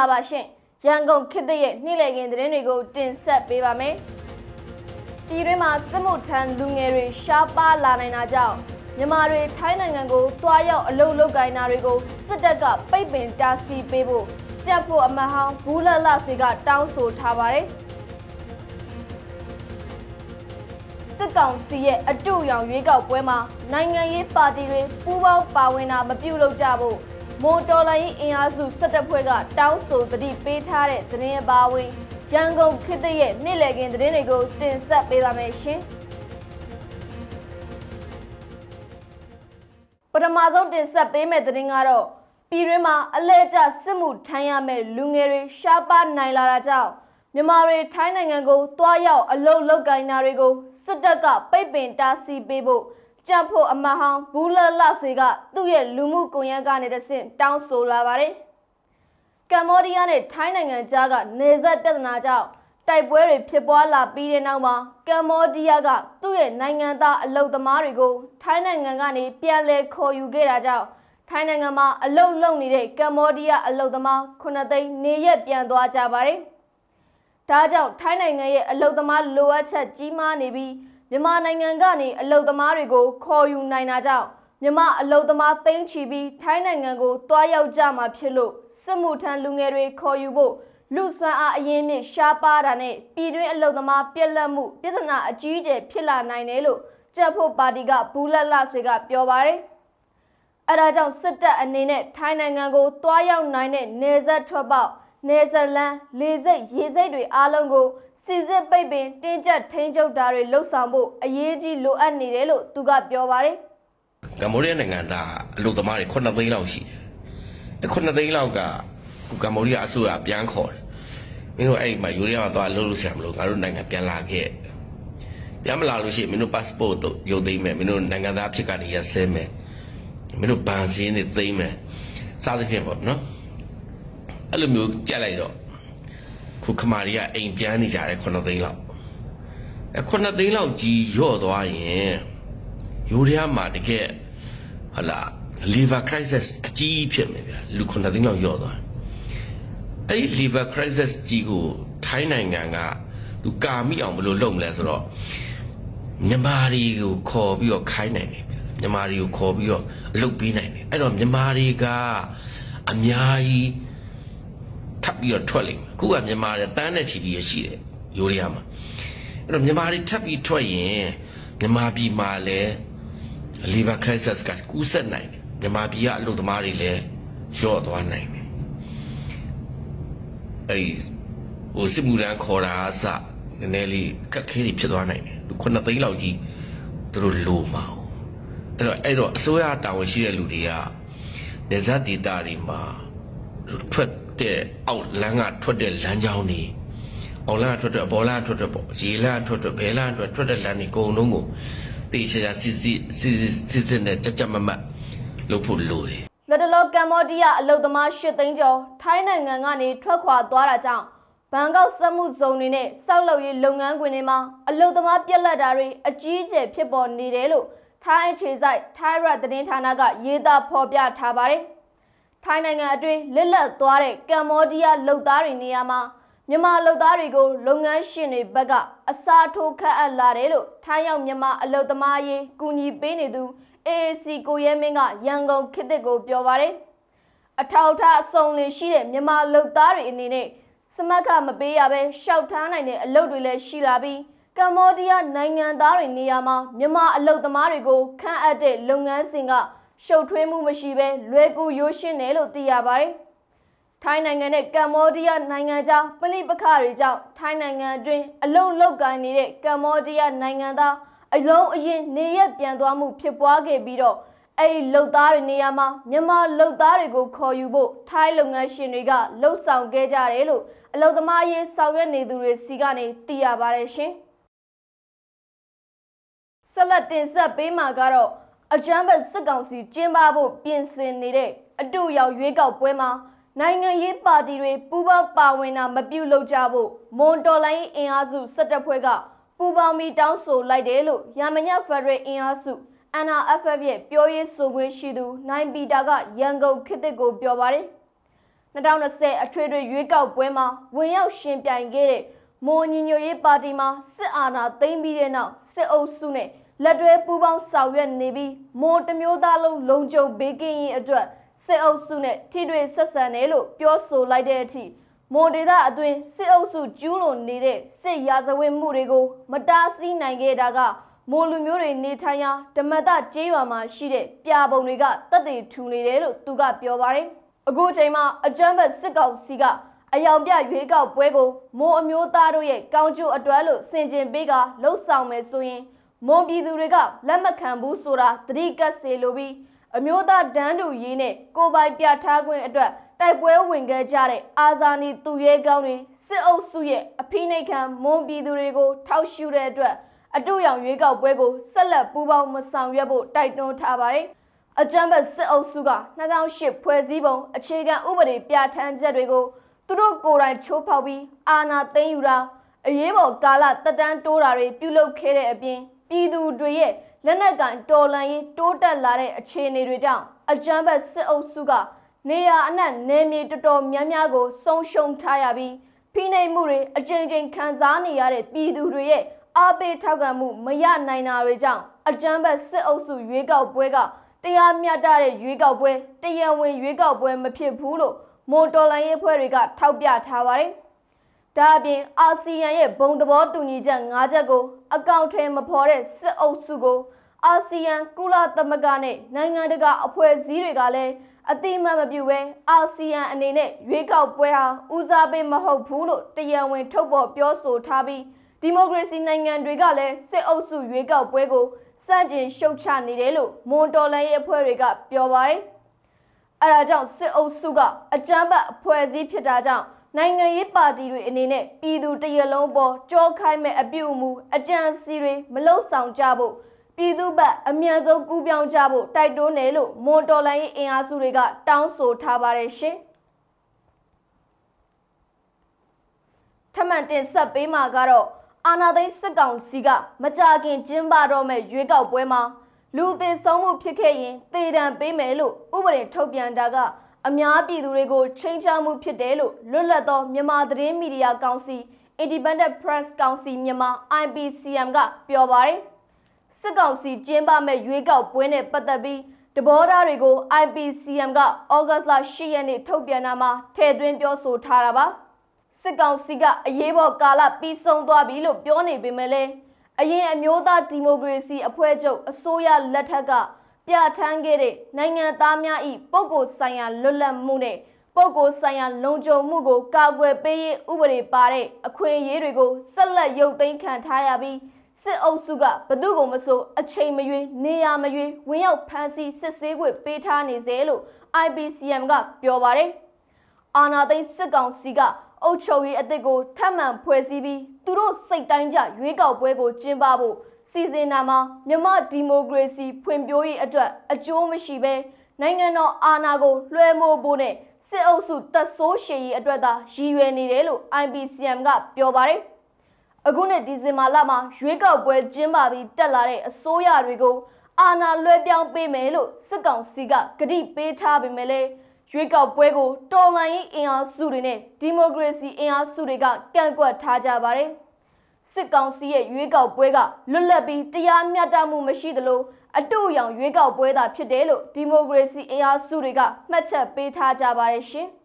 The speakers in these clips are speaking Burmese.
လာပါရှင်ရန်ကုန်ခေတ်သစ်ရဲ့နေ့လည်ခင်းသတင်းတွေကိုတင်ဆက်ပေးပါမယ်ပြည်တွင်းမှာစစ်မှုထမ်းလူငယ်တွေရှားပါလာနိုင်တာကြောင့်မြန်မာတွေထိုင်းနိုင်ငံကိုတွားရောက်အလုပ်လုပ်ကိုင်တာတွေကိုစစ်တပ်ကပိတ်ပင်တားဆီးပေးဖို့ကြက်ဖို့အမတ်ဟောင်းဘူးလလစီကတောင်းဆိုထားပါတယ်စစ်ကောင်စီရဲ့အတူရောင်ရွေးကောက်ပွဲမှာနိုင်ငံရေးပါတီတွေပူးပေါင်းပါဝင်တာမပြုလုပ်ကြဖို့ မိုတော်လိုင်းအင်အားစုစစ်တပ်ဖွဲ့ကတောင်းဆိုတတိပေးထားတဲ့သတင်းအပါအဝင်ရန်ကုန်ခေတ်သစ်ရဲ့နေ့လည်ခင်းသတင်းတွေကိုတင်ဆက်ပေးပါမယ်ရှင်ပထမဆုံးတင်ဆက်ပေးမယ့်သတင်းကတော့ပြည်တွင်းမှာအလဲကျစစ်မှုထမ်းရမယ့်လူငယ်တွေရှားပါနိုင်လာတာကြောင့်မြန်မာတွေထိုင်းနိုင်ငံကိုတွားရောက်အလုပ်လုပ်ကိုင်တာတွေကိုစစ်တပ်ကပိတ်ပင်တားဆီးပေးဖို့ ကြံ့ဖို့အမတ်ဟောင်းဘူးလလဆွေကသူ့ရဲ့လူမှုကွန်ရက်ကနေတဆင့်တောင်းဆိုလာပါတယ်။ကမ္ဘောဒီးယားနဲ့ထိုင်းနိုင်ငံကြားကနေဆက်ပြဿနာကြောင့်တိုက်ပွဲတွေဖြစ်ပွားလာပြီးတဲ့နောက်မှာကမ္ဘောဒီးယားကသူ့ရဲ့နိုင်ငံသားအလုပ်သမားတွေကိုထိုင်းနိုင်ငံကနေပြန်လည်ခေါ်ယူခဲ့တာကြောင့်ထိုင်းနိုင်ငံမှာအလုပ်လုပ်နေတဲ့ကမ္ဘောဒီးယားအလုပ်သမား9သိန်းနေရက်ပြန်သွားကြပါတယ်။ဒါကြောင့်ထိုင်းနိုင်ငံရဲ့အလုပ်သမားလိုအပ်ချက်ကြီးမားနေပြီး မြန်မာနိုင်ငံကနေအလုပ်သမားတွေကိုခေါ်ယူနိုင်တာကြောင့်မြန်မာအလုပ်သမားသိန်းချီပြီးထိုင်းနိုင်ငံကိုတွားရောက်ကြမှာဖြစ်လို့စစ်မှုထမ်းလူငယ်တွေခေါ်ယူဖို့လူဆွမ်းအားအရင်းမြစ်ရှားပါတာနဲ့ပြည်တွင်းအလုပ်သမားပြက်လက်မှုပြဿနာအကြီးအကျယ်ဖြစ်လာနိုင်တယ်လို့ကြက်ဖို့ပါတီကဘူးလက်လဆွေကပြောပါတယ်။အဲဒါကြောင့်စစ်တပ်အနေနဲ့ထိုင်းနိုင်ငံကိုတွားရောက်နိုင်တဲ့နေဆက်ထွက်ပေါက်နေဇလန်လေစိတ်ရေစိတ်တွေအားလုံးကို စီစစ်ပိတ်ပင်တင်းကျပ်ထိန်းချုပ်တာတွေလှုပ်ဆောင်ဖို့အရေးကြီးလိုအပ်နေတယ်လို့သူကပြောပါတယ်ကမ္ဘောဒီးယားနိုင်ငံသားအလုပ်သမားတွေ9သိန်းလောက်ရှိတယ်။အဲ9သိန်းလောက်ကခုကမ္ဘောဒီးယားအစိုးရပြန်ခေါ်တယ်။မင်းတို့အဲ့ဒီမှာယူရီးယားမှာသွားလုပ်လို့ဆရာမလို့ငါတို့နိုင်ငံပြန်လာခဲ့။ပြန်မလာလို့ရှိရင်မင်းတို့ passport တို့ရုပ်သိမ်းမယ်မင်းတို့နိုင်ငံသားဖြစ်ကနေရဆဲမယ်။မင်းတို့ဘန်စင်းတွေသိမ်းမယ်။စသဖြင့်ပေါ့နော်။အဲ့လိုမျိုးကြက်လိုက်တော့ ခုခမာရီကအိမ်ပြန်နေကြတယ်9သိန်းလောက်။အဲ9သိန်းလောက်ကြီးရော့သွားရင်ယူရီးယားမှာတကယ်ဟလာ liver crisis အကြီးဖြစ်မယ်ဗျာလူ9သိန်းလောက်ယော့သွားတယ်အဲ့ဒီ liver crisis ကြီးကိုထိုင်းနိုင်ငံကသူကာမိအောင်ဘယ်လိုလုပ်မလဲဆိုတော့မြန်မာတွေကိုခေါ်ပြီးတော့ခိုင်းနိုင်တယ်ဗျာမြန်မာတွေကိုခေါ်ပြီးတော့အလုပ်ပေးနိုင်တယ်အဲ့တော့မြန်မာတွေကအများကြီးထ ပ်ပြီးတော့ထွက်လိမ့်မယ်အခုကမြန်မာတွေတန်းနဲ့ချီပြီးရရှိတယ်ယူရီးယားမှာအဲ့တော့မြန်မာတွေထပ်ပြီးထွက်ရင်မြန်မာပြည်မှာလည်း liver crisis ကကူးစက်နိုင်တယ်မြန်မာပြည်ကအလုပ်သမားတွေလည်းရော့သွားနိုင်တယ်အဲ့ဒီဟိုစစ်မှုရန်ခေါ်တာအစနည်းနည်းလေးခက်ခဲတွေဖြစ်သွားနိုင်တယ်သူခုနှစ်သိန်းလောက်ကြီးသူတို့လိုမှာအဲ့တော့အဲ့တော့အစိုးရတာဝန်ရှိတဲ့လူတွေကနေဇတ်ဒေတာတွေမှာထွက် တဲ့အောက်လမ်းကထွက်တဲ့လမ်းကြောင်းတွေအောက်လမ်းကထွက်တဲ့ဘောလမ်းကထွက်တဲ့ပေါ့ရေလမ်းကထွက်တဲ့ဘဲလမ်းကထွက်ထွက်တဲ့လမ်းတွေအကုန်လုံးကိုတေချာချာစစ်စစ်စစ်စစ်စစ်စစ်နဲ့ကြက်ကြက်မတ်မတ်လုပ်ဖို့လိုတယ်။လက်တလောကမ္ဘောဒီးယားအလုပ်သမား၈သိန်းကျော်ထိုင်းနိုင်ငံကနေထွက်ခွာသွားတာကြောင့်ဘန်ကောက်စက်မှုဇုံတွေနဲ့စောက်လုပ်ရေးလုပ်ငန်းခွင်တွေမှာအလုပ်သမားပြက်လက်တာတွေအကြီးအကျယ်ဖြစ်ပေါ်နေတယ်လို့ထိုင်းအခြေစိုက်ထိုင်းရတ်သတင်းဌာနကရေးသားဖော်ပြထားပါတယ်။ ထိုင်းနိုင်ငံအတွင်းလစ်လက်သွားတဲ့ကမ္ဘောဒီးယားလုပ်သားတွေနေရာမှာမြန်မာလုပ်သားတွေကိုလုပ်ငန်းရှင်တွေဘက်ကအစားထိုးခန့်အပ်လာတယ်လို့ထိုင်းရောက်မြန်မာအလုပ်သမားရေးကူညီပေးနေသူ AAC ကိုရဲမင်းကရန်ကုန်ခေတ်သစ်ကိုပြောပါတယ်။အထောက်အထားအစုံလင်ရှိတဲ့မြန်မာလုပ်သားတွေအနေနဲ့စမတ်ကမပေးရဘဲရှောက်ထားနိုင်တဲ့အလုပ်တွေလည်းရှိလာပြီးကမ္ဘောဒီးယားနိုင်ငံသားတွေနေရာမှာမြန်မာအလုပ်သမားတွေကိုခန့်အပ်တဲ့လုပ်ငန်းစဉ်က ရှုပ်ထွေးမှုမရှိဘဲလွယ်ကူရိုးရှင်းတယ်လို့သိရပါတယ်။ထိုင်းနိုင်ငံနဲ့ကမ္ဘောဒီးယားနိုင်ငံကြားပဋိပက္ခတွေကြောင့်ထိုင်းနိုင်ငံအတွင်းအလုတ်လုတ်ကိုင်းနေတဲ့ကမ္ဘောဒီးယားနိုင်ငံသားအလုံးအရင်နေရက်ပြန်သွားမှုဖြစ်ပွားခဲ့ပြီးတော့အဲ့ဒီလုတ်သားတွေနေရာမှာမြန်မာလုတ်သားတွေကိုခေါ်ယူဖို့ထိုင်းလုပ်ငန်းရှင်တွေကလှုပ်ဆောင်ခဲ့ကြတယ်လို့အလုတ်သမားရေးဆောင်ရွက်နေသူတွေစီကနေသိရပါတယ်ရှင်။ဆက်လက်တင်ဆက်ပေးမှာကတော့ အကြမ်းဖက်စစ်ကောင်စီကျင်းပဖို့ပြင်ဆင်နေတဲ့အတူရောက်ရွေးကောက်ပွဲမှာနိုင်ငံရေးပါတီတွေပူးပေါင်းပါဝင်တာမပြုလုပ်ကြဖို့မွန်တော်လိုင်းအင်အားစုစစ်တပ်ဖွဲ့ကပူးပေါင်းပြီးတောင်းဆိုလိုက်တယ်လို့ရမညဖက်ဒရယ်အင်အားစု NRFF ရဲ့ပြောရေးဆိုခွင့်ရှိသူနိုင်ပီတာကရန်ကုန်ခေတ်သစ်ကိုပြောပါတယ်2020အထွေထွေရွေးကောက်ပွဲမှာဝင်ရောက်ရှင်ပြိုင်ခဲ့တဲ့မွန်ညီညွတ်ရေးပါတီမှာစစ်အာဏာသိမ်းပြီးတဲ့နောက်စစ်အုပ်စုနဲ့ လက်တွဲပူးပေါင်းဆောင်ရွက်နေပြီးမွန်တစ်မျိုးသားလုံးလုံခြုံဘေးကင်းရေးအတွက်စစ်အုပ်စုနဲ့ထိတွေ့ဆက်ဆံတယ်လို့ပြောဆိုလိုက်တဲ့အထိမွန်ဒေသအတွင်းစစ်အုပ်စုကျူးလွန်နေတဲ့စစ်ရာဇဝတ်မှုတွေကိုမတားဆီးနိုင်ခဲ့တာကမွန်လူမျိုးတွေနေထိုင်ရာဓမ္မတကျေးရွာမှာရှိတဲ့ပြာပုံတွေကတက်တည်ထူနေတယ်လို့သူကပြောပါတယ်။အခုချိန်မှာအကြမ်းဖက်စစ်ကောင်စီကအယောင်ပြရွေးကောက်ပွဲကိုမွန်အမျိုးသားတို့ရဲ့ကောင်းကျိုးအတွက်လို့ဆင်ခြင်ပေးကလှုပ်ဆောင်မယ်ဆိုရင် မွန်ပြည်သူတွေကလက်မခံဘူးဆိုတာသတိကပ်စေလိုပြီးအမျိုးသားဒန်းတူရေးနဲ့ကိုယ်ပိုင်ပြထားခွင့်အတွက်တိုက်ပွဲဝင်ခဲ့ကြတဲ့အာဇာနည်သူရဲကောင်းတွေစစ်အုပ်စုရဲ့အဖိနှိတ်ခံမွန်ပြည်သူတွေကို ထောက်ရှုတဲ့အတွက်အတူရောင်ရွေးကောက်ပွဲကိုဆက်လက်ပူးပေါင်းမဆောင်ရွက်ဖို့တိုက်တွန်းထားပါတယ်။အကြမ်းဖက်စစ်အုပ်စုက2008ဖွဲ့စည်းပုံအခြေခံဥပဒေပြဋ္ဌာန်းချက်တွေကိုသူတို့ကိုယ်တိုင်ချိုးဖောက်ပြီးအာဏာသိမ်းယူတာအရေးပေါ်ကာလတက်တန်းတိုးတာတွေပြုလုပ်ခဲ့တဲ့အပြင် ပြည်သူတွေရဲ့လက်နက်ကင်တော်လှန်ရေးတိုးတက်လာတဲ့အခြေအနေတွေကြောင့်အကြမ်းဖက်စစ်အုပ်စုကနေရာအနှံ့နယ်မြေတော်တော်များများကိုဆုံးရှုံးထားရပြီးဖိနှိပ်မှုတွေအကြိမ်ကြိမ်ခံစားနေရတဲ့ပြည်သူတွေရဲ့အားပေးထောက်ခံမှုမရနိုင်တာတွေကြောင့်အကြမ်းဖက်စစ်အုပ်စုရွေးကောက်ပွဲကတရားမျှတတဲ့ရွေးကောက်ပွဲတရားဝင်ရွေးကောက်ပွဲမဖြစ်ဘူးလို့မွန်တော်လှန်ရေးအဖွဲ့တွေကထောက်ပြထားပါတယ်။ ဒါအပြင်အာဆီယံရဲ့ဘုံသဘောတူညီချက်၅ချက်ကိုအကောင့်ထဲမဖော်တဲ့စစ်အုပ်စုကိုအာဆီယံကုလသမဂ္ဂနဲ့နိုင်ငံတကာအဖွဲ့အစည်းတွေကလည်းအတိမတ်မပြုဘဲအာဆီယံအနေနဲ့ရွေးကောက်ပွဲဟာဦးစားပေးမဟုတ်ဘူးလို့တရားဝင်ထုတ်ပေါ်ပြောဆိုထားပြီးဒီမိုကရေစီနိုင်ငံတွေကလည်းစစ်အုပ်စုရွေးကောက်ပွဲကိုစတင်ရှုတ်ချနေတယ်လို့မွန်တော်လှန်ရေးအဖွဲ့တွေကပြောပါတယ်။အဲဒါကြောင့်စစ်အုပ်စုကအကြမ်းဖက်အဖွဲ့အစည်းဖြစ်တာကြောင့် နိုင်ငံရေးပါတီတွေအနေနဲ့ပြည်သူတရလုံးပေါ်ကြောခိုင်းမဲ့အပြုအမူအကြံစီတွေမလုံဆောင်ကြဖို့ပြည်သူ့ဘက်အမြန်ဆုံးကူးပြောင်းကြဖို့တိုက်တွန်းတယ်လို့မွန်တော်လိုင်းအင်အားစုတွေကတောင်းဆိုထားပါတယ်ရှင်။ထပ်မံတင်ဆက်ပေးမှာကတော့အာနာသိန်းစစ်ကောင်စီကမကြခင်ကျင်းပတော့မဲ့ရွေးကောက်ပွဲမှာလူသေးဆုံးမှုဖြစ်ခဲ့ရင်သေဒဏ်ပေးမယ်လို့ဥပဒေထုတ်ပြန်တာက အများပြည်သူတွေကိုချိန်ချမှုဖြစ်တယ်လို့လွတ်လပ်သောမြန်မာသတင်းမီဒီယာကောင်စီ Independent Press Council မြန်မာ IPCM ကပြောပါတယ်။စစ်ကောင်စီကျင်းပမဲ့ရွေးကောက်ပွဲနဲ့ပတ်သက်ပြီးတဘောသားတွေကို IPCM ကဩဂတ်လ10ရက်နေ့ထုတ်ပြန်တာမှာထည့်သွင်းပြောဆိုထားတာပါ။စစ်ကောင်စီကအရေးပေါ်ကာလပြီးဆုံးသွားပြီလို့ပြောနေပေမဲ့လည်းအရင်အမျိုးသားဒီမိုကရေစီအဖွဲ့ချုပ်အစိုးရလက်ထက်က ပြဋ္ဌာန်းခဲ့တဲ့နိုင်ငံသားများ၏ပုဂ္ဂိုလ်ဆိုင်ရာလွတ်လပ်မှုနဲ့ပုဂ္ဂိုလ်ဆိုင်ရာလုံခြုံမှုကိုကာကွယ်ပေးရေးဥပဒေပါတဲ့အခွင့်အရေးတွေကိုဆက်လက်ရုပ်သိမ်းခံထားရပြီးစစ်အုပ်စုကဘသူ့ကိုမဆိုအချိန်မရွေးနေရမရွေးဝင်ရောက်ဖမ်းဆီးစစ်ဆေးခွင့်ပေးထားနေစေလို့ IBCM ကပြောပါတယ်။အာနာသိန်းစစ်ကောင်စီကအုပ်ချုပ်ရေးအသစ်ကိုထပ်မံဖွဲ့စည်းပြီးသူတို့စိတ်တိုင်းကြရွေးကောက်ပွဲကိုကျင်းပဖို့ စီစဉ်တာမှာမြမဒီမိုကရေစီဖွံ့ဖြိုးရေးအတွက်အကျိုးမရှိဘဲနိုင်ငံတော်အာဏာကိုလွှဲမိုးဖို့နဲ့စစ်အုပ်စုတပ်ဆိုးရှည်ရေးအတွက်သာရည်ရွယ်နေတယ်လို့ IBCM ကပြောပါတယ်။အခုနှစ်ဒီဇင်ဘာလမှာရွေးကောက်ပွဲကျင်းပပြီးတက်လာတဲ့အစိုးရတွေကိုအာဏာလွှဲပြောင်းပေးမယ်လို့စစ်ကောင်စီကကတိပေးထားပေမဲ့လည်းရွေးကောက်ပွဲကိုတော်လှန်ရေးအင်အားစုတွေနဲ့ဒီမိုကရေစီအင်အားစုတွေကကန့်ကွက်ထားကြပါတယ်။ စစ်ကောင်စီရဲ့ရွေးကောက်ပွဲကလွတ်လပ်ပြီးတရားမျှတမှုမရှိသလိုအတူအယောင်ရွေးကောက်ပွဲသာဖြစ်တယ်လို့ဒီမိုကရေစီအင်အားစုတွေကမှတ်ချက်ပေးထားကြပါတယ်ရှင်။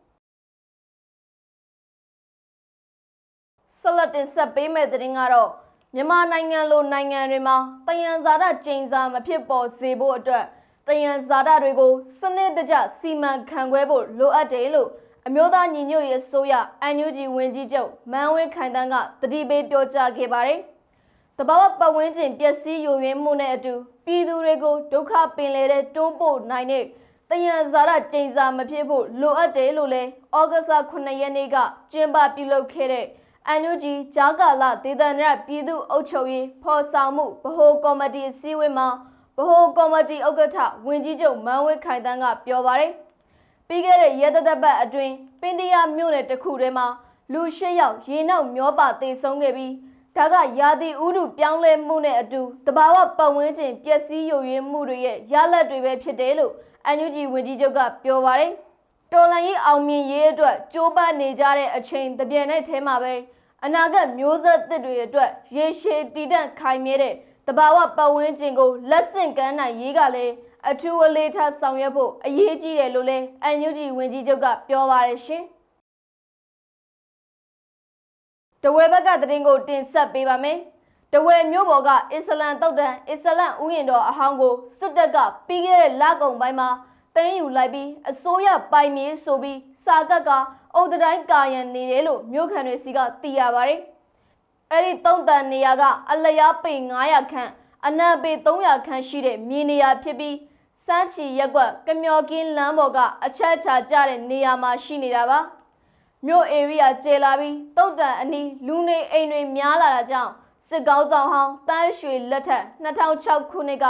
ဆက်လက်တင်ဆက်ပေးမယ့်သတင်းကတော့မြန်မာနိုင်ငံလိုနိုင်ငံတွေမှာတယံဇာတကျိန်စာမဖြစ်ပေါ်စေဖို့အတွက်တယံဇာတတွေကိုစနစ်တကျစီမံခန့်ခွဲဖို့လိုအပ်တယ်လို့ အမျိုးသားညီညွတ်ရေးအစိုးရ NUG ဝန်ကြီးချုပ်မန်းဝင်းခိုင်တန်းကတတိပေးပြောကြားခဲ့ပါတယ်။တဘာဝပတ်ဝန်းကျင်ပျက်စီးယိုယွင်းမှုနဲ့အတူပြည်သူတွေကိုဒုက္ခပင်လေတဲ့တွန်းပို့နိုင်တဲ့တယံဇာတကျိန်စာမဖြစ်ဖို့လိုအပ်တယ်လို့လည်းဩဂတ်လ9ရက်နေ့ကကျင်းပပြုလုပ်ခဲ့တဲ့ NUG ဂျာကာလာဒေသနာပြည်သူ့အုပ်ချုပ်ရေးဖော်ဆောင်မှုဗဟိုကော်မတီအစည်းအဝေးမှာဗဟိုကော်မတီဥက္ကဋ္ဌဝင်ကြီးချုပ်မန်းဝင်းခိုင်တန်းကပြောပါတယ်။ ပြီးခဲ့တဲ့ရဲတသက်ပတ်အတွင်းပင်တရမြို့နယ်တစ်ခုထဲမှာလူ၈ယောက်ရေနောက်မျောပါသေဆုံးခဲ့ပြီးဒါကရာသီဥတုပြောင်းလဲမှုနဲ့အတူတဘာဝပတ်ဝန်းကျင်ပျက်စီးယိုယွင်းမှုတွေရဲ့ရလဒ်တွေပဲဖြစ်တယ်လို့ NUG ဝင်ကြီးချုပ်ကပြောပါတယ်။တော်လန်ရေးအောင်မြင်ရေးအတွက်ကြိုးပမ်းနေကြတဲ့အချိန်တပြည့်နဲ့ထဲမှာပဲအနာဂတ်မျိုးဆက်သစ်တွေအတွက်ရေရှည်တည်တံ့ခိုင်မြဲတဲ့တဘာဝပတ်ဝန်းကျင်ကိုလက်ဆင့်ကမ်းနိုင်ရေးကလည်း အထူးအလေးထားဆောင်ရွက်ဖို့အရေးကြီးတယ်လို့လည်းအန်ယူဂျီဝန်ကြီးချုပ်ကပြောပါတယ်ရှင်။တဝဲဘက်ကသတင်းကိုတင်ဆက်ပေးပါမယ်။တဝဲမြို့ပေါ်ကအစ္စလမ်တုတ်တန်အစ္စလမ်ဥယျာဉ်တော်အဟောင်းကိုစစ်တပ်ကပြီးခဲ့တဲ့လကုန်ပိုင်းမှာသိမ်းယူလိုက်ပြီးအစိုးရပိုင်မြေဆိုပြီးစာကတ်ကအုတ်တိုင်းကာယံနေတယ်လို့မြို့ခံတွေစီကသိရပါတယ်။အဲ့ဒီတုံးတန်နေရာကအလျားပေ900ခန့်အနံပေ300ခန့်ရှိတဲ့မြေနေရာဖြစ်ပြီး စမ်းချီရက်ကွက်ကမျော်ကင်းလမ်းပေါ်ကအချက်ချာကျတဲ့နေရာမှာရှိနေတာပါ။မြို့ area ကျေလာပြီးတုတ်တန်အနီးလူနေအိမ်တွေများလာတာကြောင့်စစ်ကောင်းဆောင်ဟောင်းတန်းရွှေလက်ထက်2006ခုနှစ်က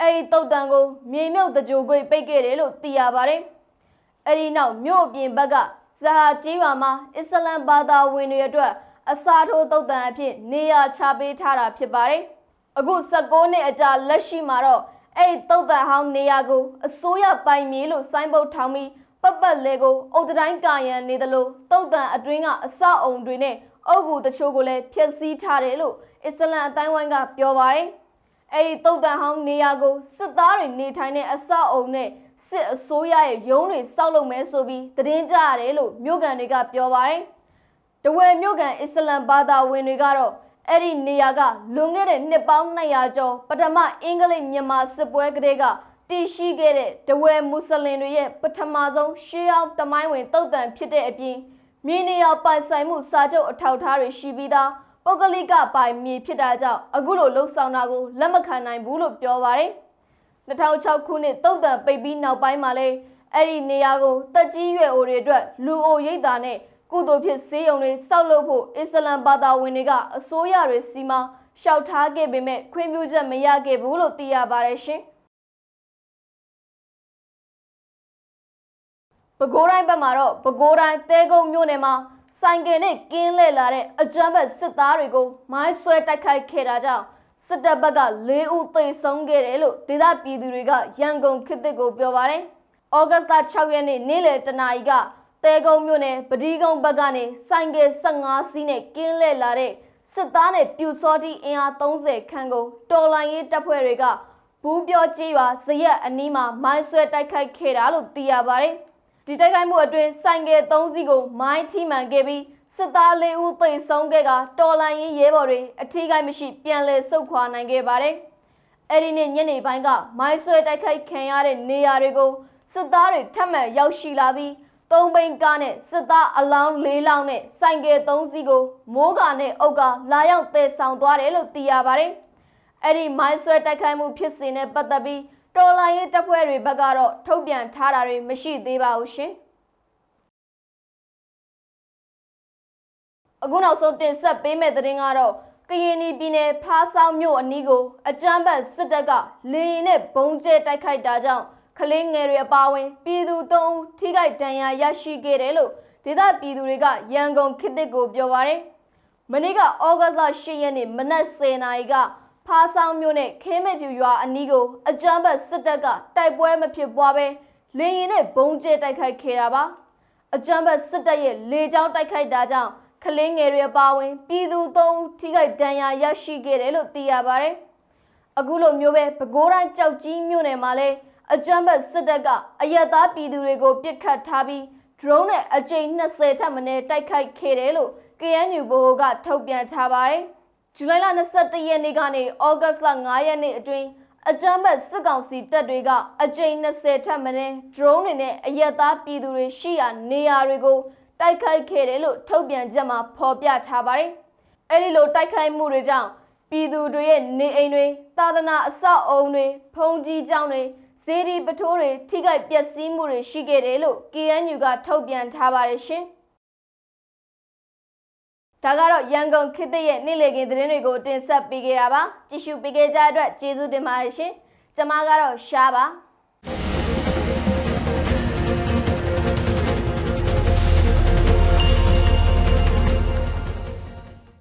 အဲဒီတုတ်တန်ကိုမြေမြုပ်တကြိုခွေပိတ်ခဲ့တယ်လို့သိရပါတယ်။အဲဒီနောက်မြို့အပြင်ဘက်ကဇဟာကြီးရွာမှာအစ္စလမ်ဘာသာဝင်တွေအတွက်အစာထိုးတုတ်တန်အဖြစ်နေရာချပေးထားတာဖြစ်ပါတယ်။အခု16နှစ်အကြာလက်ရှိမှာတော့ အဲ့ဒီတုတ်တန်ဟောင်းနေရာကိုအစိုးရပိုင်မြေလို့စိုင်းပုတ်ထောင်ပြီးပတ်ပတ်လဲကိုအုတ်တိုင်းကာယံနေသလိုတုတ်တန်အတွင်းကအဆောက်အုံတွေနဲ့အုတ်ကူတချို့ကိုလည်းဖျက်ဆီးထားတယ်လို့အစ္စလမ်အတိုင်းဝိုင်းကပြောပါတယ်။အဲ့ဒီတုတ်တန်ဟောင်းနေရာကိုစစ်သားတွေနေထိုင်တဲ့အဆောက်အုံနဲ့စစ်အစိုးရရဲ့ရုံးတွေစောက်လုပ်မဲဆိုပြီးသတင်းကြရတယ်လို့မြို့ကန်တွေကပြောပါတယ်။တဝယ်မြို့ကန်အစ္စလမ်ဘာသာဝင်တွေကတော့ အဲ့ဒီနေရာကလွန်ခဲ့တဲ့နှစ်ပေါင်း200ကျော်ပထမအင်္ဂလိပ်မြန်မာစစ်ပွဲကလေးကတည်ရှိခဲ့တဲ့တဝယ်မွတ်စလင်တွေရဲ့ပထမဆုံးရှေးအောင်တမိုင်းဝင်တုတ်တန်ဖြစ်တဲ့အပြင်မြေနေရာပိုင်ဆိုင်မှုစာချုပ်အထောက်အထားတွေရှိပြီးသားပုဂ္ဂလိကပိုင်မြေဖြစ်တာကြောင့်အခုလိုလှုပ်ဆောင်တာကိုလက်မခံနိုင်ဘူးလို့ပြောပါတယ်2006ခုနှစ်တုတ်တန်ပိတ်ပြီးနောက်ပိုင်းမှာလဲအဲ့ဒီနေရာကိုတက်ကြီးရွယ်အိုတွေအတွက်လူအိုရိပ်သာနဲ့ ကုသိုလ်ဖြစ်စေယုံတွေစောက်လုပ်ဖို့အစ္စလမ်ဘာသာဝင်တွေကအစိုးရတွေစီမံရှောက်ထားခဲ့ပေမဲ့ခွင့်ပြုချက်မရခဲ့ဘူးလို့သိရပါတယ်ရှင်။ပဲခူးတိုင်းဘက်မှာတော့ပဲခူးတိုင်းတဲကုန်းမြို့နယ်မှာဆိုင်ကယ်နဲ့ကင်းလှည့်လာတဲ့အကြမ်းဖက်စစ်သားတွေကိုမိုင်းဆွဲတိုက်ခိုက်ခဲ့တာကြောင့်စစ်တပ်ဘက်က၄ဦးသေဆုံးခဲ့တယ်လို့ဒေသပြည်သူတွေကရန်ကုန်ခေတ်သစ်ကိုပြောပါတယ်။ဩဂတ်စ်လ6ရက်နေ့နေ့လယ်တနာရီက တဲကုန်းမြို့နယ်ပဒီကုန်းဘက်ကနေဆိုင်ကယ်15စီးနဲ့ကင်းလှည့်လာတဲ့စစ်သားနဲ့ပြူစောတိအင်အား30ခန့်ကိုတော်လိုင်းရေးတပ်ဖွဲ့တွေကဘူးပြောကြီးရွာဇရက်အနီးမှာမိုင်းဆွဲတိုက်ခိုက်ခဲ့တာလို့သိရပါတယ်။ဒီတိုက်ခိုက်မှုအတွင်းဆိုင်ကယ်3စီးကိုမိုင်းထိမှန်ခဲ့ပြီးစစ်သား၄ဦးသေဆုံးခဲ့ကတော်လိုင်းရေးရဲဘော်တွေအထီးကိုင်းမရှိပြန်လည်ဆုတ်ခွာနိုင်ခဲ့ပါတယ်။အဲ့ဒီနေ့ညနေပိုင်းကမိုင်းဆွဲတိုက်ခိုက်ခံရတဲ့နေရာတွေကိုစစ်သားတွေထပ်မံရောက်ရှိလာပြီး သုံးဘိန်းကားနဲ့စစ်သားအလောင်း၄လောင်းနဲ့ဆိုင်ကယ်၃စီးကိုမိုးကာနဲ့အုတ်ကာလာရောက်တည်ဆောင်သွားတယ်လို့သိရပါတယ်။အဲ့ဒီမိုင်းဆွဲတိုက်ခိုက်မှုဖြစ်စဉ်နဲ့ပတ်သက်ပြီးတော်လိုင်းရေးတပ်ဖွဲ့တွေဘက်ကတော့ထုတ်ပြန်ထားတာတွေမရှိသေးပါဘူးရှင်။အခုနောက်ဆုံးတင်ဆက်ပေးမယ့်သတင်းကတော့ကရင်ပြည်နယ်ဖားဆောင်မြို့အနီးကိုအကြမ်းဖက်စစ်တပ်ကလေရင်နဲ့ဘုံကျဲတိုက်ခိုက်တာကြောင့် ကလေးငယ်တွေအပါအဝင် ပြည်သူသုံးဦးထိခိုက်ဒဏ်ရာရရှိခဲ့တယ်လို့ဒေသပြည်သူတွေကရန်ကုန်ခေတ်သစ်ကိုပြောပါရယ်မနေ့ကဩဂတ်လ10ရက်နေ့မနက်10:00နာရီကဖားဆောင်မြို့နယ်ခင်းမဲ့ပြူရွာအနီးကိုအကြမ်းဖက်စစ်တပ်ကတိုက်ပွဲမဖြစ်ပွားပဲလေရင်နဲ့ဘုံကျဲတိုက်ခိုက်ခဲ့တာပါအကြမ်းဖက်စစ်တပ်ရဲ့လေကြောင်းတိုက်ခိုက်တာကြောင့်ကလေးငယ်တွေအပါအဝင် ပြည်သူသုံးဦးထိခိုက်ဒဏ်ရာရရှိခဲ့တယ်လို့သိရပါတယ်အခုလိုမျိုးပဲပဲခူးတိုင်းကြောက်ကြီးမြို့နယ်မှာလည်း အကြမ်းဖက်စစ်တပ်ကအယက်သားပြည်သူတွေကိုပစ်ခတ်ထားပြီး drone နဲ့အကြိမ်20ထပ်မံတိုက်ခိုက်ခဲ့တယ်လို့ KNU ဘိုကထုတ်ပြန်ထားပါတယ်။ဇူလိုင်လ22ရက်နေ့ကနေဩဂတ်လ9ရက်နေ့အတွင်းအကြမ်းဖက်စစ်ကောင်စီတပ်တွေကအကြိမ်20ထပ်မံ drone တွေနဲ့အယက်သားပြည်သူတွေရှိရာနေရာတွေကိုတိုက်ခိုက်ခဲ့တယ်လို့ထုတ်ပြန်ချက်မှာဖော်ပြထားပါတယ်။အဲဒီလိုတိုက်ခိုက်မှုတွေကြောင့်ပြည်သူတွေရဲ့နေအိမ်တွေသာသနာအဆောက်အုံတွေဖုံကြီးကျောင်းတွေ ဇေဒီပထိုးတွေထိခိုက်ပျက်စီးမှုတွေရှိခဲ့တယ်လို့ KNU ကထုတ်ပြန်ထားပါတယ်ရှင်။ဒါကတော့ရန်ကုန်ခေတ်သစ်ရဲ့နေ့လည်ခင်းသတင်းတွေကိုတင်ဆက်ပေးခဲ့တာပါ။ကြည့်ရှုပေးခဲ့ကြတဲ့အတွက်ကျေးဇူးတင်ပါတယ်ရှင်။ကျွန်မကတော့ရှားပါ။